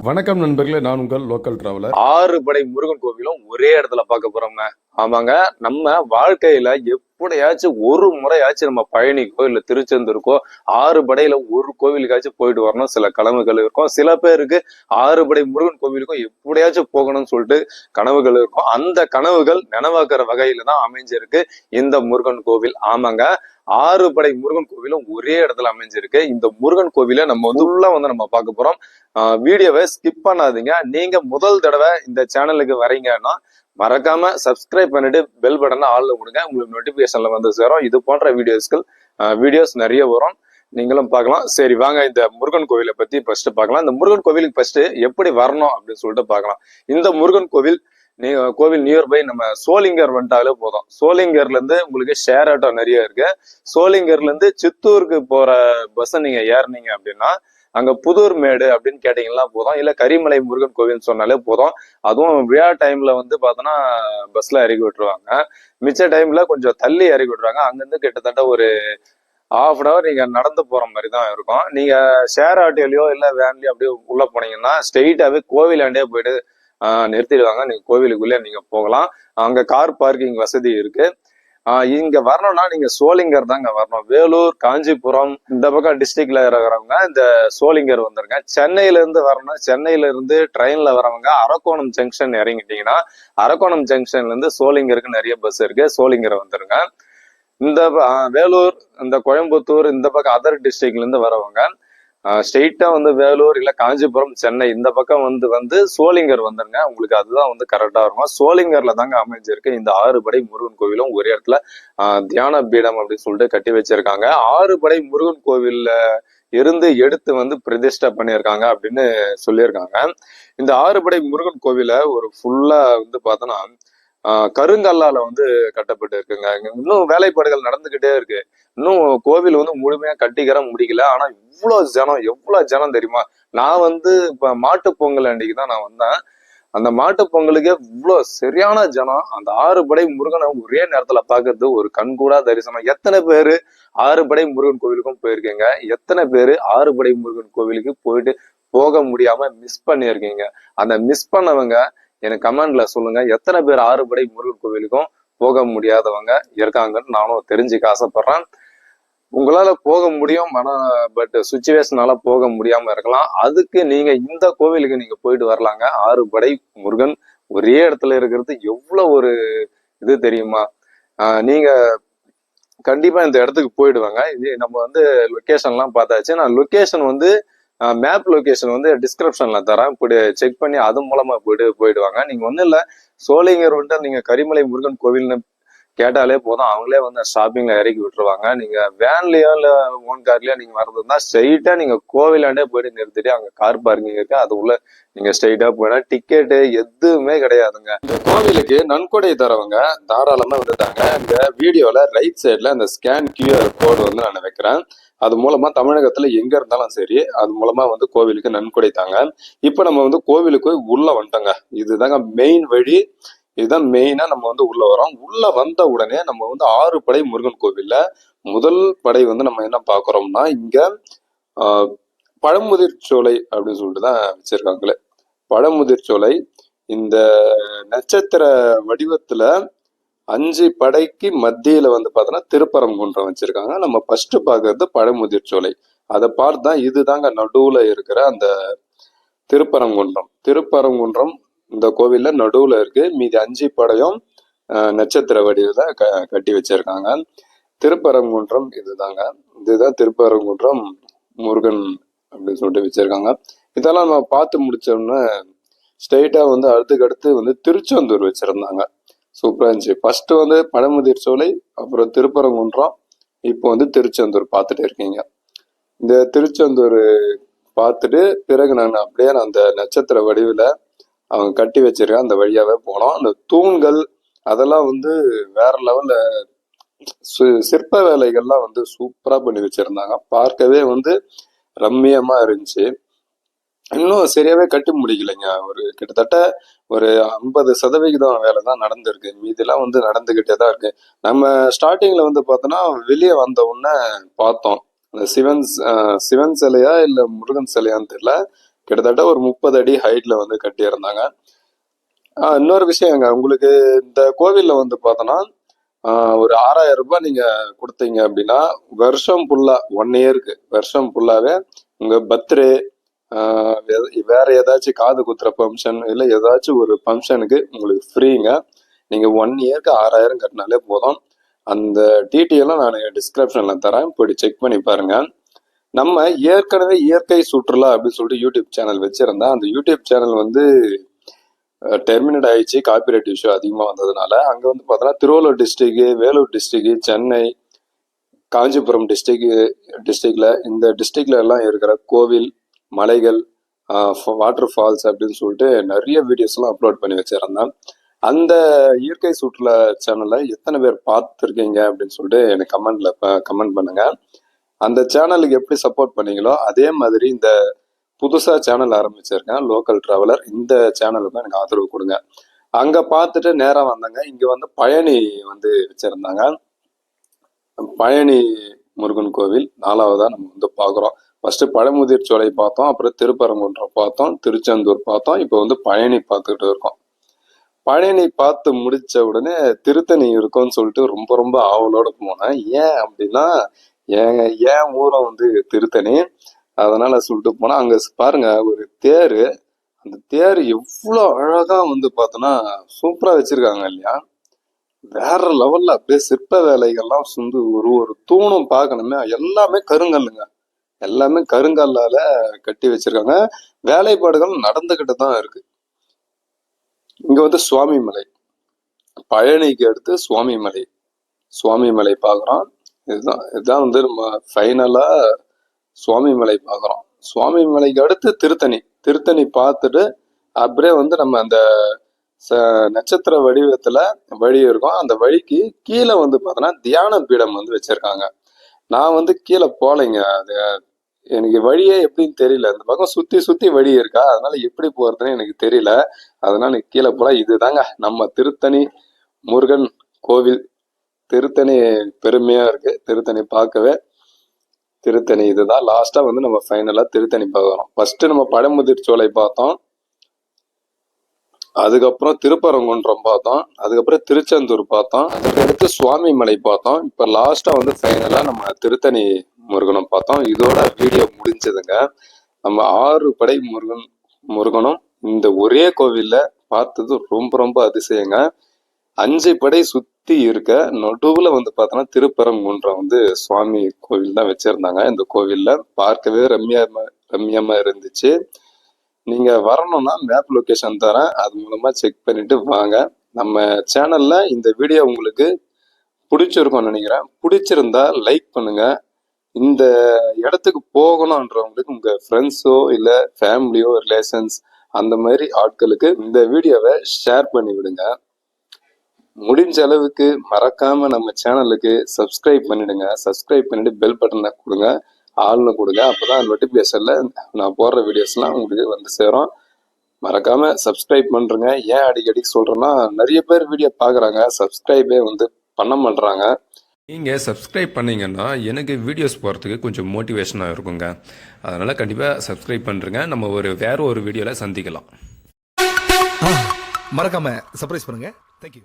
வணக்கம் நண்பர்களே நான் உங்கள் லோக்கல் டிராவலர் ஆறு படை முருகன் கோவிலும் ஒரே இடத்துல பார்க்க போறோங்க ஆமாங்க. நம்ம வாழ்க்கையில எப்படியாச்சும் ஒரு முறையாச்சும் நம்ம பழனிக்கோ இல்ல திருச்செந்தூருக்கோ ஆறு படையில ஒரு கோவிலுக்காச்சும் போயிட்டு வரணும். சில கனவுகள் இருக்கும். சில பேருக்கு ஆறு படை முருகன் கோவிலுக்கும் எப்படியாச்சும் போகணும்னு சொல்லிட்டு கனவுகள் இருக்கும். அந்த கனவுகள் நினைவாக்குற வகையில தான் அமைஞ்சிருக்கு இந்த முருகன் கோவில். ஆமாங்க. ஆறு படை முருகன் கோவிலும் ஒரே இடத்துல அமைஞ்சிருக்கு. இந்த முருகன் கோவில நம்ம வந்து உள்ள வந்து நம்ம பார்க்க போறோம். ஆஹ் வீடியோவை ஸ்கிப் பண்ணாதீங்க. நீங்க முதல் தடவை இந்த சேனலுக்கு வரீங்கன்னா மறக்காம சப்ஸ்கிரைப் பண்ணிட்டு பெல் பட்டனை ஆளில் கொடுங்க உங்களுக்கு நோட்டிபிகேஷன்ல வந்து சேரும். இது போன்ற வீடியோஸ்கள் வீடியோஸ் நிறைய வரும். நீங்களும் பார்க்கலாம். சரி வாங்க இந்த முருகன் கோவிலை பத்தி ஃபர்ஸ்ட் பார்க்கலாம். இந்த முருகன் கோவிலுக்கு ஃபர்ஸ்ட் எப்படி வரணும் அப்படின்னு சொல்லிட்டு பார்க்கலாம். இந்த முருகன் கோவில் நீ கோவில் நியர் பை நம்ம சோளிங்கர் வந்துட்டாலே போதும். சோளிங்கர்ல இருந்து உங்களுக்கு ஷேர் ஆட்டோ நிறைய இருக்கு. சோளிங்கர்ல இருந்து சித்தூருக்கு போற பஸ் நீங்க ஏறுனீங்க அப்படின்னா அங்க புதூர் மேடு அப்படின்னு கேட்டீங்கன்னா போதும். இல்ல கரிமலை முருகன் கோவில்னு சொன்னாலே போதும். அதுவும் விழா டைம்ல வந்து பார்த்தோன்னா பஸ்ல இறக்கி விட்டுருவாங்க. மிச்ச டைம்ல கொஞ்சம் தள்ளி இறக்கி விட்டுருவாங்க. அங்கிருந்து கிட்டத்தட்ட ஒரு ஹாஃப் அன் அவர் நீங்க நடந்து போற மாதிரி தான் இருக்கும். நீங்க ஷேர் ஆட்டோலயோ இல்ல வேன்லயோ அப்படியே உள்ள போனீங்கன்னா ஸ்ட்ரெயிட்டாவே கோவிலாண்டே போயிட்டு நிறுத்திடுவாங்க. நீங்க கோவிலுக்குள்ளே நீங்க போகலாம். அங்க கார் பார்க்கிங் வசதி இருக்கு. இங்க வரணும்னா நீங்க சோளிங்கர் தாங்க வரணும். வேலூர் காஞ்சிபுரம் இந்த பக்கம் டிஸ்ட்ரிக்ட்ல இருக்கிறவங்க இந்த சோளிங்கர் வந்துருங்க. சென்னையில இருந்து வரணும். சென்னையில இருந்து ட்ரெயின்ல வரவங்க அரக்கோணம் ஜங்ஷன் இறங்கிட்டீங்கன்னா அரக்கோணம் ஜங்ஷன்ல இருந்து சோளிங்கருக்கு நிறைய பஸ் இருக்கு. சோளிங்கர் வந்துருங்க. இந்த ஆஹ் வேலூர் இந்த கோயம்புத்தூர் இந்த பக்கம் அதர் டிஸ்ட்ரிக்ட்ல இருந்து வரவங்க ஸ்ட்ரெயிட்டா வந்து வேலூர் இல்ல காஞ்சிபுரம் சென்னை இந்த பக்கம் வந்து வந்து சோளிங்கர் வந்துருங்க. உங்களுக்கு அதுதான் வந்து கரெக்டா இருக்கும். சோளிங்கர்ல தாங்க அமைஞ்சிருக்கு. இந்த ஆறுபடை முருகன் கோவிலும் ஒரே இடத்துல ஆஹ் தியான பீடம் அப்படின்னு சொல்லிட்டு கட்டி வச்சிருக்காங்க. ஆறுபடை முருகன் கோவில்ல இருந்து எடுத்து வந்து பிரதிஷ்டை பண்ணியிருக்காங்க அப்படின்னு சொல்லியிருக்காங்க. இந்த ஆறுபடை முருகன் கோவில ஒரு ஃபுல்லா வந்து பார்த்தோன்னா கருங்கல்லால வந்து கட்டப்பட்டு இருக்குங்க இன்னும் வேலைப்பாடுகள் நடந்துகிட்டே இருக்கு. இன்னும் கோவில் வந்து முழுமையா கட்டிக்கிற முடியல ஆனா இவ்வளவு ஜனம் எவ்வளவு ஜனம் தெரியுமா? நான் வந்து இப்ப மாட்டு பொங்கல் அன்னைக்கு தான் நான் வந்தேன். அந்த மாட்டு பொங்கலுக்கே இவ்வளவு சரியான ஜனம். அந்த ஆறு படை முருகனை ஒரே நேரத்துல பாக்குறது ஒரு கண்கூடா தரிசனம். எத்தனை பேரு ஆறு படை முருகன் கோவிலுக்கும் போயிருக்கீங்க? எத்தனை பேரு ஆறு படை முருகன் கோவிலுக்கு போயிட்டு போக முடியாம மிஸ் பண்ணியிருக்கீங்க? அந்த மிஸ் பண்ணவங்க எனக்கு கமெண்ட்ல சொல்லுங்க. எத்தனை பேர் ஆறு படை முருகன் கோவிலுக்கும் போக முடியாதவங்க இருக்காங்கன்னு நானும் தெரிஞ்சுக்க ஆசைப்படுறேன். உங்களால போக முடியும் ஆனா பட் சுச்சுவேஷனால போக முடியாம இருக்கலாம். அதுக்கு நீங்க இந்த கோவிலுக்கு நீங்க போயிட்டு வரலாங்க. ஆறு படை முருகன் ஒரே இடத்துல இருக்கிறது எவ்வளவு ஒரு இது தெரியுமா? நீங்க கண்டிப்பா இந்த இடத்துக்கு போயிடுவாங்க. இது நம்ம வந்து லொக்கேஷன்லாம் பார்த்தாச்சு. நான் லொக்கேஷன் வந்து மேப் லொகேஷன் வந்து டிஸ்கிரிப்ஷன்ல தரேன். இப்படி செக் பண்ணி அது மூலமா போயிட்டு போயிடுவாங்க. நீங்க ஒன்றும் இல்லை சோழிங்கர் வந்துட்டு நீங்க கரிமலை முருகன் கோவில்னு கேட்டாலே போதும். அவங்களே வந்து ஷாப்பிங்ல இறக்கி விட்டுருவாங்க. நீங்க வேன்லயோ இல்ல ஓன் கார்லயோ நீங்க வர்றதுன்னா ஸ்ட்ரைட்டா நீங்க கோவிலாண்டே போயிட்டு நிறுத்திட்டு அங்க கார் பார்க்கிங் இருக்கு. அது உள்ள நீங்க ஸ்ட்ரைட்டா போனா டிக்கெட்டு எதுவுமே கிடையாதுங்க. இந்த கோவிலுக்கு நன்கொடை தரவங்க தாராளமா விட்டுட்டாங்க. இந்த வீடியோல ரைட் சைட்ல இந்த ஸ்கேன் கியூஆர் கோடு வந்து நான் வைக்கிறேன். அது மூலமா தமிழகத்துல எங்க இருந்தாலும் சரி அது மூலமா வந்து கோவிலுக்கு நன்கொடை தாங்க. இப்ப நம்ம வந்து கோவிலுக்கு உள்ள வந்துட்டோங்க. இதுதாங்க மெயின் வழி. இதுதான் மெயினா நம்ம வந்து உள்ள வரோம் உள்ள வந்த உடனே நம்ம வந்து ஆறு படை முருகன் கோவில்ல முதல் படை வந்து நம்ம என்ன பாக்குறோம்னா இங்க ஆஹ், பழமுதிர் சோலை அப்படின்னு சொல்லிட்டு தான் வச்சிருக்காங்களே. பழமுதிர் சோலை இந்த நட்சத்திர வடிவத்துல அஞ்சு படைக்கு மத்தியில வந்து பார்த்தோன்னா திருப்பரங்குன்றம் வச்சிருக்காங்க. நம்ம ஃபர்ஸ்ட் பார்க்கறது பழமுதிர் சோலை. அதை பார்த்தா இதுதாங்க நடுவுல இருக்கிற அந்த திருப்பரங்குன்றம் திருப்பரங்குன்றம் இந்த கோவிலில் நடுவில் இருக்கு. மீதி அஞ்சு படையும் நட்சத்திர வடிவில் க கட்டி வச்சிருக்காங்க. திருப்பரங்குன்றம் இதுதாங்க. இதுதான் திருப்பரங்குன்றம் முருகன் அப்படின்னு சொல்லிட்டு வச்சிருக்காங்க. இதெல்லாம் நம்ம பார்த்து முடிச்சோம்னா ஸ்ட்ரெயிட்டாக வந்து அடுத்துக்கு அடுத்து வந்து திருச்செந்தூர் வச்சுருந்தாங்க. சூப்பராக இருந்துச்சு. ஃபர்ஸ்ட் வந்து பழமுதிர் சோலை அப்புறம் திருப்பரங்குன்றம் இப்போ வந்து திருச்செந்தூர் பார்த்துட்டு இருக்கீங்க. இந்த திருச்செந்தூர் பார்த்துட்டு பிறகு நான் அப்படியே நான் அந்த நட்சத்திர வடிவில் அவங்க கட்டி வச்சிருக்க அந்த வழியாவே போனோம். அந்த தூண்கள் அதெல்லாம் வந்து வேற லெவல்ல சிற்ப வேலைகள்லாம் வந்து சூப்பரா பண்ணி வச்சிருந்தாங்க. பார்க்கவே வந்து ரம்மியமா இருந்துச்சு. இன்னும் சரியாவே கட்டி முடிக்கலைங்க. ஒரு கிட்டத்தட்ட ஒரு ஐம்பது சதவிகிதம் வேலை தான் நடந்திருக்கு. மீதிலாம் வந்து நடந்துகிட்டே தான் இருக்கு. நம்ம ஸ்டார்டிங்ல வந்து பார்த்தோன்னா வெளியே வந்த உடனே பார்த்தோம். அந்த சிவன் சிவன் சிலையா இல்ல முருகன் சிலையான்னு தெரியல. கிட்டத்தட்ட ஒரு முப்பது அடி ஹைட்ல வந்து கட்டியிருந்தாங்க. இன்னொரு விஷயங்க உங்களுக்கு இந்த கோவில்ல வந்து பார்த்தோன்னா ஒரு ஆறாயிரம் ரூபாய் நீங்க கொடுத்தீங்க அப்படின்னா வருஷம் ஃபுல்லா ஒன் இயருக்கு வருஷம் ஃபுல்லாவே உங்க பர்த்டே வேற ஏதாச்சும் காது குத்துற ஃபங்க்ஷன் இல்லை ஏதாச்சும் ஒரு ஃபங்க்ஷனுக்கு உங்களுக்கு ஃப்ரீங்க நீங்க ஒன் இயருக்கு ஆறாயிரம் கட்டினாலே போதும். அந்த டீட்டெயிலும் நான் டிஸ்கிரிப்ஷன்ல தரேன் போய் செக் பண்ணி பாருங்க. நம்ம ஏற்கனவே இயற்கை சுற்றுலா அப்படின்னு சொல்லிட்டு யூடியூப் சேனல் வச்சிருந்தா அந்த யூடியூப் சேனல் வந்து டெர்மினேட் ஆயிடுச்சு. காப்பிரைட் இஷ்யூ அதிகமாக வந்ததுனால அங்கே வந்து பார்த்தோன்னா திருவள்ளூர் டிஸ்ட்ரிக்கு வேலூர் டிஸ்ட்ரிக்கு சென்னை காஞ்சிபுரம் டிஸ்ட்ரிக் டிஸ்ட்ரிக்டில் இந்த டிஸ்ட்ரிக்ட்ல எல்லாம் இருக்கிற கோவில் மலைகள் வாட்டர் ஃபால்ஸ் அப்படின்னு சொல்லிட்டு நிறைய வீடியோஸ்லாம் அப்லோட் பண்ணி வச்சிருந்தேன். அந்த இயற்கை சுற்றுலா சேனலை எத்தனை பேர் பார்த்துருக்கீங்க அப்படின்னு சொல்லிட்டு எனக்கு கமெண்ட்ல கமெண்ட் பண்ணுங்க. அந்த சேனலுக்கு எப்படி சப்போர்ட் பண்ணீங்களோ அதே மாதிரி இந்த புதுசா சேனல் ஆரம்பிச்சிருக்கேன் லோக்கல் டிராவலர் இந்த சேனலுக்கும் எனக்கு ஆதரவு கொடுங்க. அங்க பார்த்துட்டு நேரா வந்தாங்க. இங்க வந்து பழனி வந்து வச்சிருந்தாங்க. பழனி முருகன் கோவில் நாலாவதா நம்ம வந்து பாக்குறோம் ஃபர்ஸ்ட் பழமுதிர் சோலை பார்த்தோம் அப்புறம் திருப்பரங்குன்றம் பார்த்தோம் திருச்செந்தூர் பார்த்தோம் இப்போ வந்து பழனி பார்த்துக்கிட்டு இருக்கோம். பழனி பார்த்து முடிச்ச உடனே திருத்தணி இருக்கும்னு சொல்லிட்டு ரொம்ப ரொம்ப ஆவலோட போனேன். ஏன் அப்படின்னா ஏன் ஏன் ஊரம் வந்து திருத்தணி? அதனால சொல்லிட்டு போனா அங்க பாருங்க ஒரு தேர். அந்த தேர் எவ்வளோ அழகா வந்து பார்த்தோன்னா சூப்பரா வச்சிருக்காங்க இல்லையா? வேற லெவல்ல அப்படியே சிற்ப வேலைகள்லாம் வந்து ஒரு ஒரு தூணும் பார்க்கணுமே. எல்லாமே கருங்கல்லுங்க. எல்லாமே கருங்கல்லால கட்டி வச்சிருக்காங்க. வேலைப்பாடுகள் நடந்துகிட்டு தான் இருக்கு. இங்க வந்து சுவாமி மலை பழனிக்கு அடுத்து சுவாமி மலை சுவாமி மலை பார்க்குறோம் இதுதான் இதுதான் வந்து நம்ம ஃபைனலா சுவாமி மலை பார்க்குறோம். சுவாமி மலைக்கு அடுத்து திருத்தணி. திருத்தணி பார்த்துட்டு அப்படியே வந்து நம்ம அந்த ச- நட்சத்திர வடிவத்துல வழி இருக்கும். அந்த வழிக்கு கீழே வந்து பார்த்தோன்னா தியான பீடம் வந்து வச்சிருக்காங்க. நான் வந்து கீழே போகலைங்க. அது எனக்கு வழியே எப்படின்னு தெரியல. இந்த பக்கம் சுத்தி சுத்தி வழி இருக்கா? அதனால எப்படி போறதுன்னு எனக்கு தெரியல. அதனால எனக்கு கீழே போல இதுதாங்க நம்ம திருத்தணி முருகன் கோவில். திருத்தணி பெருமையா இருக்கு. திருத்தணி பார்க்கவே திருத்தணி இதுதான். லாஸ்டா வந்து நம்ம ஃபைனலா திருத்தணி பார்க்குறோம் ஃபர்ஸ்ட் நம்ம பழமுதிர் சோலை பார்த்தோம். அதுக்கப்புறம் திருப்பரங்குன்றம் பார்த்தோம். அதுக்கப்புறம் திருச்செந்தூர் பார்த்தோம். அதுக்கடுத்து சுவாமி மலை பார்த்தோம். இப்போ லாஸ்டா வந்து ஃபைனலா நம்ம திருத்தணி முருகனும் பார்த்தோம். இதோட வீடியோ முடிஞ்சதுங்க. நம்ம ஆறு படை முருகன் முருகனும் இந்த ஒரே கோவில்ல பார்த்தது ரொம்ப ரொம்ப அதிசயங்க. அஞ்சு படை சுத்தி இருக்க நடுவுல வந்து பார்த்தோன்னா திருப்பரங்குன்றம் வந்து சுவாமி கோவில் தான் வச்சிருந்தாங்க. இந்த கோவில்ல பார்க்கவே ரம்யமா ரம்யமா இருந்துச்சு. நீங்க வரணும்னா மேப் லொகேஷன் தரேன். அது மூலமா செக் பண்ணிட்டு வாங்க. நம்ம சேனல்ல இந்த வீடியோ உங்களுக்கு பிடிச்சிருக்கும்னு நினைக்கிறேன். பிடிச்சிருந்தா லைக் பண்ணுங்க. இந்த இடத்துக்கு போகணுன்றவங்களுக்கு உங்க ஃப்ரெண்ட்ஸோ இல்ல ஃபேமிலியோ ரிலேஷன்ஸ் அந்த மாதிரி ஆட்களுக்கு இந்த வீடியோவை ஷேர் பண்ணி விடுங்க முடிஞ்ச அளவுக்கு மறக்காம நம்ம சேனலுக்கு சப்ஸ்கிரைப் பண்ணிடுங்க. சப்ஸ்கிரைப் பண்ணிட்டு பெல் பட்டனை கொடுங்க. ஆள்னு கொடுங்க. அப்பதான் நோட்டிபிகேஷன்ல நான் போடுற வீடியோஸ்லாம் உங்களுக்கு வந்து சேரும். மறக்காம சப்ஸ்கிரைப் பண்றேங்க. ஏன் அடிக்கடி சொல்றேன்னா நிறைய பேர் வீடியோ பாக்குறாங்க சப்ஸ்கிரைபே வந்து பண்ண மாட்றாங்க. நீங்கள் சப்ஸ்கிரைப் பண்ணீங்கன்னா எனக்கு வீடியோஸ் போகிறதுக்கு கொஞ்சம் மோட்டிவேஷனாக இருக்குங்க. அதனால் கண்டிப்பாக சப்ஸ்கிரைப் பண்ணுறேங்க நம்ம ஒரு வேற ஒரு வீடியோவில் சந்திக்கலாம். மறக்காம சர்ப்ரைஸ் பண்ணுங்க.